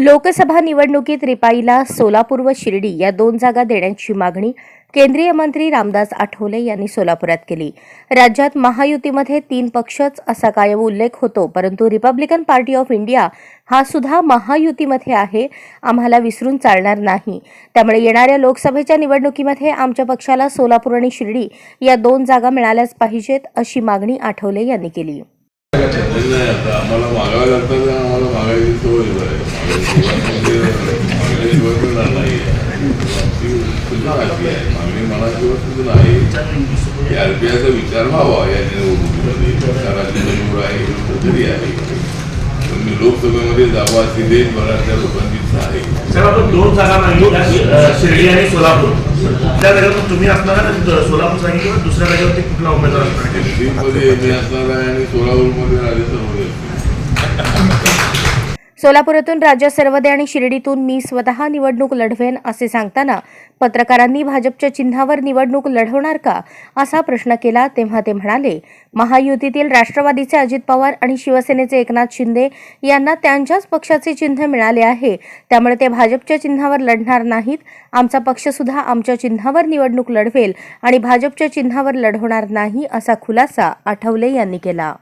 लोकसभा निवडणुकीत रिपाईला सोलापूर व शिर्डी या दोन जागा देण्याची मागणी केंद्रीय मंत्री रामदास आठवले यांनी सोलापुरात केली. राज्यात महायुतीमध्ये तीन पक्षच असा कायम उल्लेख होतो परंतु रिपब्लिकन पार्टी ऑफ इंडिया हा सुद्धा महायुतीमध्ये आहे आम्हाला विसरून चालणार नाही. त्यामुळे येणाऱ्या लोकसभेच्या निवडणुकीमध्ये आमच्या पक्षाला सोलापूर आणि शिर्डी या दोन जागा मिळाल्याच पाहिजेत अशी मागणी आठवले यांनी केली. मागण्याशिवाय आहे आरपीआयचा विचार व्हावा या निवडणुकीमध्ये सरकारची निवड आहे कुठेतरी आहे पण मी लोकसभेमध्ये जावा अशी देशभरातल्या लोकांची इच्छा आहे सर आपण दोन जागा शिर्डी आणि सोलापूर. त्या जागेवर तुम्ही असणार सोलापूर सांगितलं दुसऱ्या जागेवरती कुठला उमेदवार असणार? आहे? मी असणार आहे आणि सोलापूरमध्ये राजे सर्वोदय सोलापुरातून राज्य सर्वदे आणि शिर्डीतून मी स्वतः निवडणूक लढवेन असे सांगताना पत्रकारांनी भाजपच्या चिन्हावर निवडणूक लढवणार का असा प्रश्न केला तेव्हा ते म्हणाले महायुतीतील राष्ट्रवादीचे अजित पवार आणि शिवसेनेचे एकनाथ शिंदे यांना त्यांच्याच पक्षाचे चिन्ह मिळाले आहे. त्यामुळे ते भाजपच्या चिन्हावर लढणार नाहीत. आमचा पक्ष सुद्धा आमच्या चिन्हावर निवडणूक लढवेल आणि भाजपच्या चिन्हावर लढवणार नाही असा खुलासा आठवले यांनी केला.